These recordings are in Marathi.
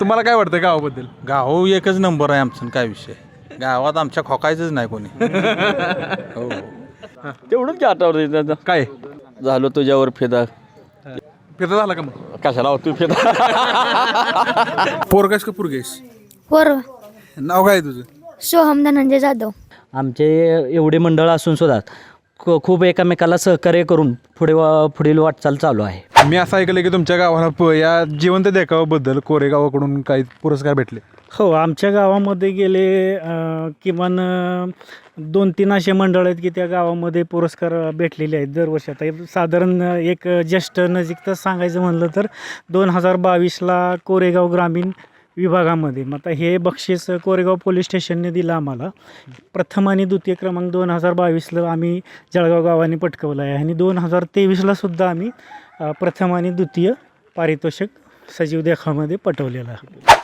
तुम्हाला काय वाटतं गावाबद्दल? गाव एकच नंबर आहे आमचं काय विषय? गावात आमच्या खोकायचंच नाही कोणी. हो. तेवढंच की आठवतं काय? झालो तुझ्यावर फिदा. फिरता झाला का मग? कशाला होतो फिदा? पोरगास का पुरगेस? वर नाव काय आहे तुझं? सोहम धनंजय जाधव. आमचे एवढे मंडळ असून सुद्धा खू- खूप एकमेकाला सहकार्य करून पुढे वा- पुढील वाटचाल चालू आहे. मी असं ऐकलं की तुमच्या गावाला प- या जिवंत देखावाबद्दल कोरेगावाकडून काही पुरस्कार भेटले. हो आमच्या गावामध्ये गेले अ, किमान अ, दोन तीन असे मंडळ आहेत की त्या गावामध्ये पुरस्कार भेटलेले आहेत दरवर्षी. आता साधारण एक ज्येष्ठ नजीकच सांगायचं म्हणलं तर दोन हजार बावीसला कोरेगाव ग्रामीण विभागामध्ये मग आता हे बक्षीस कोरेगाव पोलीस स्टेशनने दिलं आम्हाला. प्रथम आणि द्वितीय क्रमांक दोन हजार बावीसला आम्ही जळगाव गावाने पटकवला आहे आणि दोन हजार तेवीसला सुद्धा आम्ही प्रथम आणि द्वितीय पारितोषिक सजीव देखामध्ये पटवलेलं.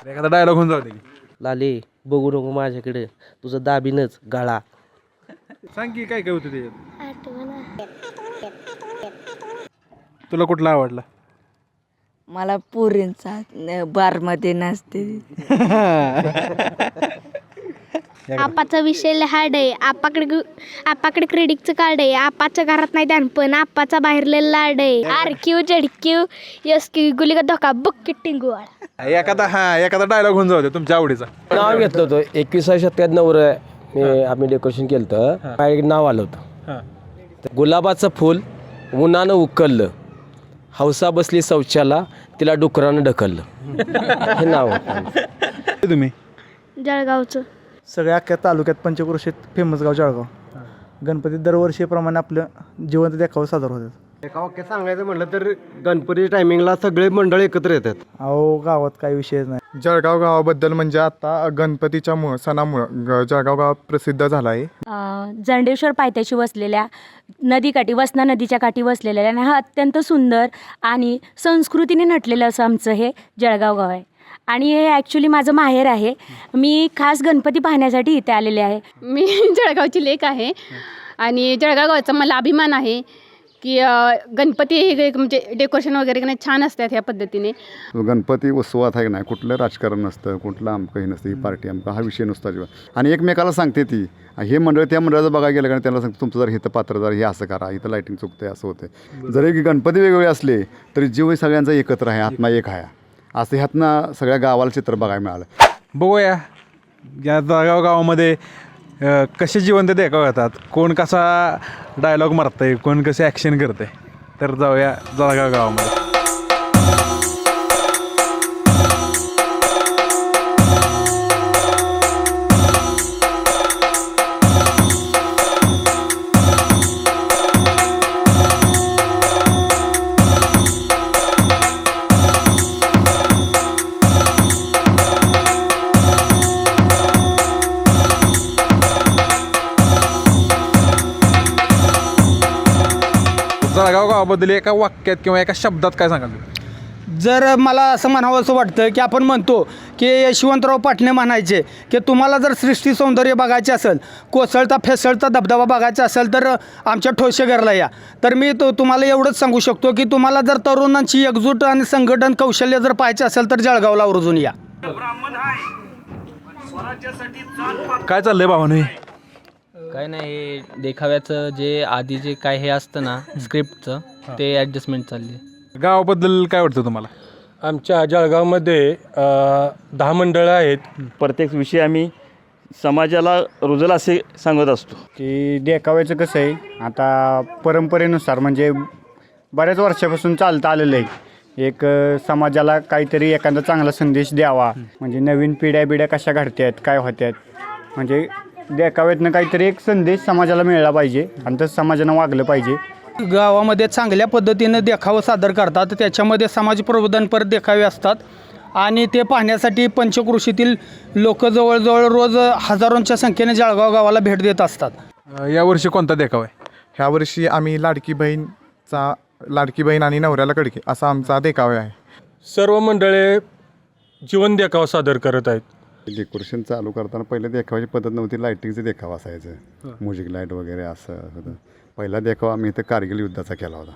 एखादा डायलॉग होऊन जाते की लाले बघू नको माझ्याकडे. तुझं दाबीनच गाळा. सांग की काय काय होतं त्याच्यात? तुला कुठला आवडला? मला पुरींचा बारमध्ये नसते आपाचा विषय हार्ड आहे. आपाकडे आपाकडे क्रेडिटचं कार्ड आहे. आपाच्या घरात नाही ध्यान पण आपाचा बाहेरले लाड आहे. R Q Z Q S Q गुलिका धोका बुक टिंगूवाळा एखादा हा एखादा डायलॉग होऊन जाऊ दे तुमच्या आवडीचा. नाव घेतलं होतं. एकविसाव्या शतकात नवर मी आम्ही डेकोरेशन केलं होतं नाव आलं होतं. हां. तर गुलाबाचं फूल उन्हानं उकललं. हौसा बसली शौचाला तिला डुकरानं ढकललं. हे नाव. होतं तुम्ही? जळगावचं. सगळ्या अख्ख्या तालुक्यात पंचक्रोशीत फेमस गाव जळगाव. गणपती दरवर्षीप्रमाणे आपलं जिवंत देखावं सादर होतात. एका वाक्यात सांगायचं म्हटलं तर गणपती टायमिंगला सगळे मंडळ एकत्र येतात. अहो गावात काही विषयच नाही. जळगाव गावाबद्दल म्हणजे आता गणपतीच्या मुळ सणामुळं जळगाव गाव प्रसिद्ध झाला आहे. जंडेश्वर पायथ्याशी वसलेल्या नदीकाठी वसना नदीच्या काठी वसलेल्या आणि हा अत्यंत सुंदर आणि संस्कृतीने नटलेलं असं आमचं हे जळगाव गाव आहे. आणि हे ॲक्च्युली माझं माहेर आहे. मी खास गणपती पाहण्यासाठी इथे आलेले आहे. मी जळगावची लेक आहे. आणि जळगाव गावचा मला अभिमान आहे की अ, गणपती हे एक म्हणजे डेकोरेशन वगैरे का नाही छान असतात ह्या पद्धतीने. गणपती उत्सवात आहे का नाही कुठलं राजकारण नसतं कुठलं आमकं हे नसतं ही पार्टी आमका हा विषय नसतो अजिबात आणि एकमेकाला सांगते ती हे मंडळ त्या मंडळाचं बघायला गेलं का त्याला सांगतो तुमचं जर हिथं पात्र जर हे असं करा इथं लाईटिंग चुकते असं होतं जरी गणपती वेगवेगळे असले तरी जीव सगळ्यांचा एकत्र आहे आत्मा एक आहे. असं ह्यातनं सगळ्या गावाला चित्र बघायला मिळालं. बघूया. या जळगाव गावामध्ये कसे जिवंत देखाव येतात कोण कसा डायलॉग मारतंय? कोण कसे ॲक्शन करतंय? तर जाऊया जळगाव गावामध्ये. जळगाव गावाबद्दल एका वाक्यात किंवा एका शब्दात काय सांगाल? जर मला असं म्हणावं असं वाटतं की आपण म्हणतो की यशवंतराव पाटणे म्हणायचे की तुम्हाला जर सृष्टी सौंदर्य बघायचे असेल कोसळता फेसळता धबधबा बघायचा असेल तर आमच्या ठोसेघरला या. तर मी तो तुम्हाला एवढंच सांगू शकतो की तुम्हाला जर तरुणांची एकजूट आणि संघटन कौशल्य जर पाहायचे असेल तर जळगावला आवर्जून या. काय चाललंय भावाने? काय नाही हे देखाव्याचं जे आधी जे काय हे असतं ना स्क्रिप्टचं ते ॲडजस्टमेंट चालली गावाबद्दल काय वाटतं तुम्हाला? आमच्या जळगावमध्ये अ, दहा मंडळं आहेत. प्रत्येक विषय आम्ही समाजाला रुजल असे सांगत असतो. की देखाव्याचं कसं आहे आता परंपरेनुसार म्हणजे बऱ्याच वर्षापासून चालतं आलेलं आहे. एक अ, समाजाला काहीतरी एखादा चांगला संदेश द्यावा. म्हणजे नवीन पिढ्या बिड्या कशा घडतात काय होत्यात. म्हणजे देखाव्यातनं काहीतरी एक संदेश समाजाला मिळाला पाहिजे आणि तसं समाजानं वागलं पाहिजे. गावामध्ये चांगल्या पद्धतीनं देखावं सादर करतात त्याच्यामध्ये समाज प्रबोधनपर देखावे असतात. आणि ते पाहण्यासाठी पंचकृषीतील लोक जवळजवळ रोज हजारोंच्या संख्येने जळगाव गावाला भेट देत असतात. यावर्षी कोणता देखावा आहे? ह्या वर्षी आम्ही लाडकी बहीणचा लाडकी बहीण आणि नवऱ्याला कडके असा आमचा देखावा आहे. सर्व मंडळे जीवन देखावा सादर करत आहेत. डेकोरेशन चालू करताना पहिले देखावाची पद्धत नव्हती. लाईटिंगचं देखावा असायचं. म्युझिक लाइट वगैरे असं होतं. पहिला देखावा आम्ही इथं कारगिल युद्धाचा केला होता.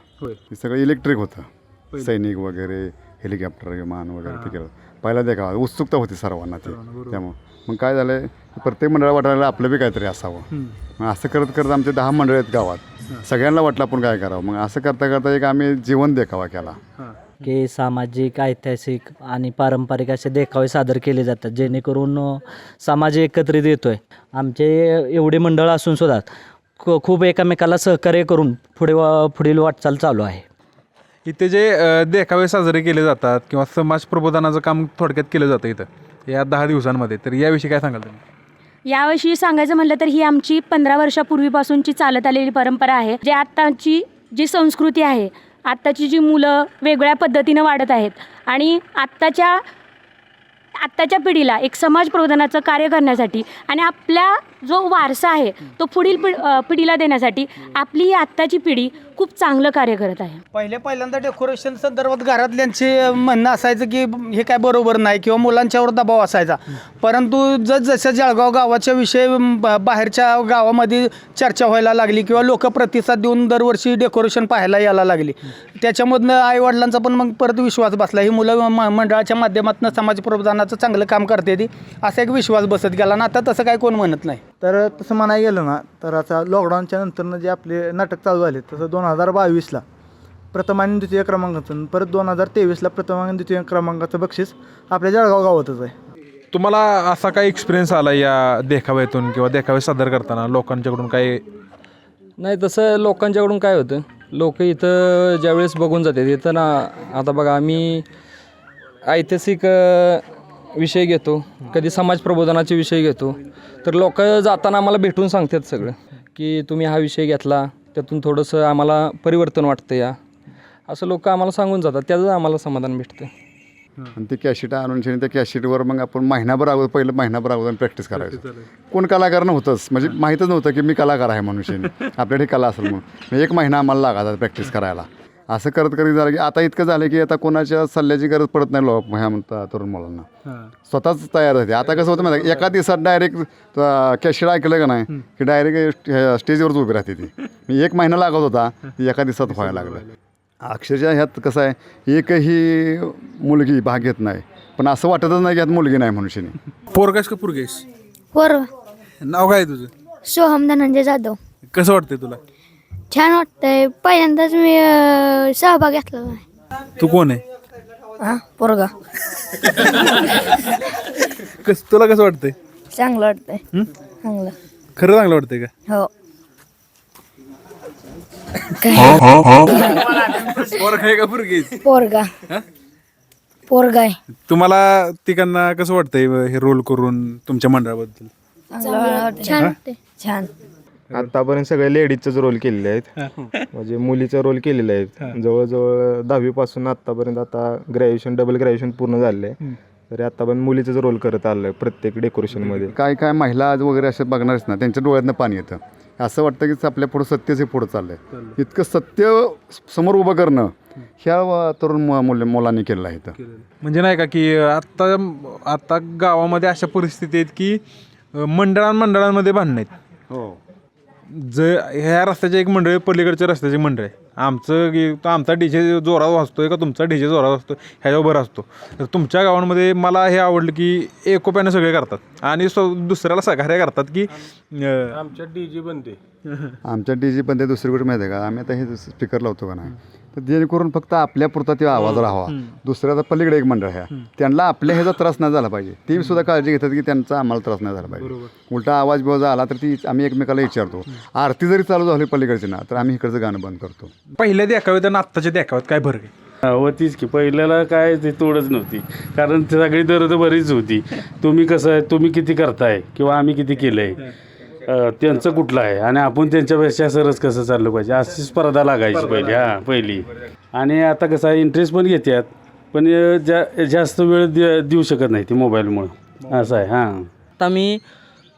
ते सगळं इलेक्ट्रिक होतं. सैनिक वगैरे हेलिकॉप्टर विमान वगैरे ते केलं पहिला देखावा. उत्सुकता होती सर्वांना ती. त्यामुळं. मग काय झालं? आहे प्रत्येक मंडळा वाटायला आपलं बी काहीतरी असावं. मग असं करत करत आमचे दहा मंडळ आहेत गावात. सगळ्यांना वाटलं आपण काय करावं? मग असं करता करता एक आम्ही जीवन देखावा केला. की सामाजिक ऐतिहासिक आणि पारंपरिक असे देखावे सादर केले जातात जेणेकरून समाज एकत्रित येतोय. आमचे एवढे मंडळ असून सुद्धा खूप एकमेकाला सहकार्य करून पुढे वा- पुढील वाटचाल चालू आहे. इथे जे देखावे साजरे केले जातात किंवा समाज प्रबोधनाचं काम थोडक्यात केलं जातं इथं या दहा दिवसांमध्ये तर याविषयी काय सांगाल तुम्ही? यावर्षी सांगायचं म्हटलं तर ही आमची पंधरा वर्षापूर्वीपासूनची चालत आलेली परंपरा आहे जे आत्ताची जी संस्कृती आहे आत्ताची जी मुलं वेगळ्या पद्धतीनं वाढत आहेत आणि आत्ताच्या आत्ताच्या पिढीला एक समाज प्रबोधनाचं कार्य करण्यासाठी आणि आपल्या जो वारसा आहे तो पुढील पिढ अ, पिढीला देण्यासाठी आपली ही आत्ताची पिढी खूप चांगलं कार्य करत आहे. पहिले पहिल्यांदा डेकोरेशन संदर्भात घरातल्यांचे म्हणणं असायचं की हे काय बरोबर नाही किंवा मुलांच्यावर दबाव असायचा. परंतु जस जसं जळगाव गावाच्या विषय ब- बाहेरच्या गावामध्ये चर्चा व्हायला लागली किंवा लोक प्रतिसाद देऊन दरवर्षी डेकोरेशन पाहायला यायला लागली. त्याच्यामधनं आईवडिलांचा पण मग परत विश्वास बसला. ही मुलं म- मंडळाच्या माध्यमातून समाज प्रबोधनाचं चांगलं काम करते ती असा एक विश्वास बसत गेला. ना आता तसं काय कोण म्हणत नाही. तर तसं म्हणायला गेलं ना तर आता लॉकडाऊनच्या नंतरनं जे आपले नाटक चालू झाले तसं दोन हजार बावीसला प्रथम आणि द्वितीय क्रमांकाचं परत दोन हजार तेवीसला प्रथम आणि द्वितीय क्रमांकाचं बक्षीस आपल्या जळगाव गावातच आहे. तुम्हाला असा काय एक्सपिरियन्स आला या देखाव्यातून किंवा देखावे सादर करताना? लोकांच्याकडून काय नाही तसं लोकांच्याकडून काय होतं? लोक इथं ज्यावेळेस बघून जातात इथं ना आता बघा आम्ही ऐतिहासिक विषय घेतो कधी समाज प्रबोधनाचे विषय घेतो. तर लोक जाताना आम्हाला भेटून सांगतात सगळं की तुम्ही हा विषय घेतला त्यातून थोडंसं आम्हाला परिवर्तन वाटतं या. असं लोक आम्हाला सांगून जातात त्याचं आम्हाला समाधान भेटतं. आणि ते कॅशिट आणून त्या कॅशिटवर मग आपण महिनाभर अगोदर पहिलं महिनाभर अगोदर प्रॅक्टिस करायचं. कोण कलाकार नव्हतंच म्हणजे माहीतच नव्हतं की मी कलाकार आहे म्हणून. आपल्याकडे कला असेल म्हणून. एक महिना आम्हाला लागायचा प्रॅक्टिस करायला. असं करत करत झालं की आता इतकं झालं की आता कोणाच्या सल्ल्याची गरज पडत नाही लोक ह्या म्हणता तरुण मुलांना. स्वतःच तयार होते. आता कसं होतं माहिती? एका दिवसात डायरेक्ट कॅशिट ऐकलं का नाही की डायरेक्ट स्टेजवरच उभी राहते ती. मी एक महिना लागत होता ती एका दिवसात व्हायला लागलं. अक्षरशः ह्यात कसं आहे एकही मुलगी भाग घेत नाही. पण असं वाटतच नाही की ह्यात मुलगी नाही मनुष्याने पोरगास का पुरगेस वर नाव काय तुझं? सोहम धनंजय जाधव. कसं वाटतंय तुला? छान वाटतंय. पहिल्यांदाच मी अं, सहभाग घेतला तू कोण आहे? हा पोरगा. कस तुला कसं वाटतंय? चांगलं वाटतंय. हं? चांगलं. खरं चांगलं वाटतंय का? हो. पोरगा आहे का पोरगा? पोरगा. आहे. तुम्हाला तिकांना कसं वाटतंय हे रोल करून तुमच्या मंडळाबद्दल? छान वाटतंय. छान. आतापर्यंत सगळे लेडीजचेच रोल केलेले आहेत. म्हणजे मुलीचा रोल केलेले आहेत. जवळजवळ दहावीपासून आत्तापर्यंत आता ग्रॅज्युएशन डबल ग्रॅज्युएशन पूर्ण झालेलं आहे. तरी आतापर्यंत मुलीचंच रोल करत आलं आहे प्रत्येक डेकोरेशनमध्ये काय काय महिला आज वगैरे असे बघणारच ना त्यांच्या डोळ्यातनं पाणी येतं. असं वाटतं की आपल्या पुढं सत्यच हे पुढं चाललं आहे इतकं सत्य समोर उभं करणं ह्या तरुण मु- मुले मुलांनी केलेलं आहे म्हणजे नाही का की आत्ता आता गावामध्ये अशा परिस्थिती आहेत की अ, मंडळां मंडळांमध्ये भांडणं आहेत. हो. ज ह्या रस्त्याच्या एक मंडळ आहे, पलीकडच्या रस्त्याची मंडळ आहे. आमचं की तो आमचा डीजे जोरात वाजतोय का तुमचा डीजे जोरात वाजतो ह्याच्यावर बरं असतो. तर तुमच्या गावांमध्ये मला हे आवडलं की एकोप्यानं सगळे करतात. आणि स्व दुसऱ्याला सहकार्य करतात की अ, आमच्या डी जी बनते. आमच्या डी जी पण ते दुसरी गोष्ट माहिती आहे का? आम्ही आता हे स्पीकर लावतो का नाही? तर जेणेकरून फक्त आपल्या पुरता ते आवाज राहावा. दुसऱ्याचा पलीकडे एक मंडळ आहे. त्यांना आपल्या ह्याचा त्रास नाही झाला पाहिजे. ते सुद्धा काळजी घेतात की त्यांचा आम्हाला त्रास नाही झाला पाहिजे. उलटा आवाज बिवाज आला तर ती आम्ही एकमेकाला विचारतो. आरती जरी चालू झाली पलीकडची ना तर आम्ही इकडचं गाणं बंद करतो. पहिल्या देखाव्यात आणि आत्ताच्या देखाव्यात काय फरक आहे? होतीच की. पहिल्याला काय ते तोडच नव्हती. कारण ते सगळी दर बरीच होती. तुम्ही कसं आहे तुम्ही किती करताय किंवा आम्ही किती केलं आहे त्यांचं कुठलं आहे? आणि आपण त्यांच्यापेक्षा सरस कसं चाललं पाहिजे? अशी स्पर्धा लागायची पहिली हां पहिली. आणि आता कसं आहे इंटरेस्ट पण घेतात पण जा जास्त वेळ दे देऊ शकत नाही ती मोबाईलमुळं. असं आहे हां. आता मी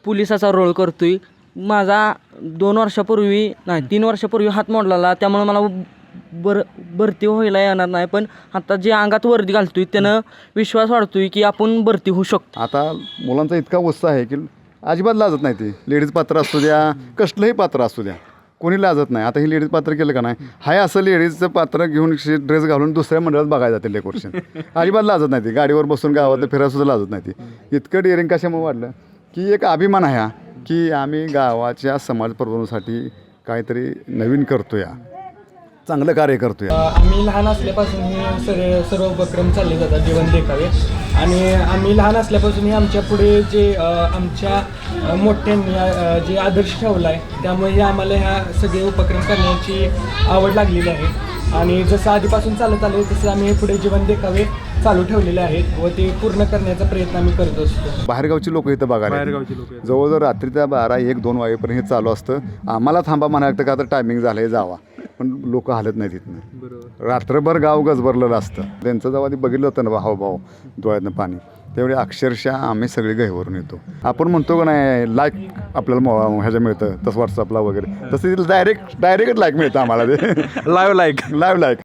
पोलिसाचा रोल करतोय. माझा दोन वर्षापूर्वी नाही तीन वर्षापूर्वी हात मोडलेला त्यामुळे मला बर भरती व्हायला येणार नाही. पण आता जे अंगात वर्दी घालतोय त्यानं विश्वास वाढतोय की आपण भरती होऊ शकतो. आता मुलांचा इतका उत्साह आहे की अजिबात लाजत नाही ते. लेडीज पात्र असू द्या कसलंही पात्र असू द्या. कोणी लाजत नाही. आता ही लेडीज पात्र केलं का नाही? हाय असं लेडीजचं पात्र घेऊन ड्रेस घालून दुसऱ्या मंडळात बघायला जाते डेकोरेशन अजिबात लाजत नाही ती. गाडीवर बसून गावातलं फिरायसुद्धा लाजत नाही ती. इतकं डेअरिंग कशामुळे वाढलं? की एक अभिमान आहे हा की आम्ही गावाच्या समाज प्रबोधनासाठी काहीतरी नवीन करतो या चांगलं कार्य करतो आम्ही लहान असल्यापासून हे सर्व सर्व उपक्रम चालले जातात जीवन देखावे. आणि आम्ही लहान असल्यापासून हे आमच्या पुढे जे आमच्या मोठ्यांनी जे आदर्श ठेवला आहे त्यामुळे आम्हाला ह्या सगळे उपक्रम करण्याची आवड लागलेली आहे. आणि जसं आधीपासून चालत आलं तसं आम्ही हे पुढे जीवन देखावे चालू ठेवलेले आहेत व ते पूर्ण करण्याचा प्रयत्न आम्ही करत असतो. बाहेरगावची लोक इथं बघायला येतात. बाहेरगावची लोकं जवळजवळ रात्रीच्या बारा एक दोन वाजेपर्यंत हे चालू असतं. आम्हाला थांबा म्हणा लागतं का आता टायमिंग झालं आहे जावा. पण लोक हालत नाही तिथनं रात्रभर गाव गजबरलेलं असतं. त्यांचं जेव्हा ते बघितलं होतं ना हाव भाव डोळ्यातनं पाणी. त्यावेळी अक्षरशः आम्ही सगळे गहीवरून येतो. आपण म्हणतो का नाही लाईक आपल्याला ह्याच्या मिळतं तसं व्हॉट्सअपला वगैरे. तसं डायरेक्ट डायरेक्ट लाईक मिळतं आम्हाला ते. Live like live like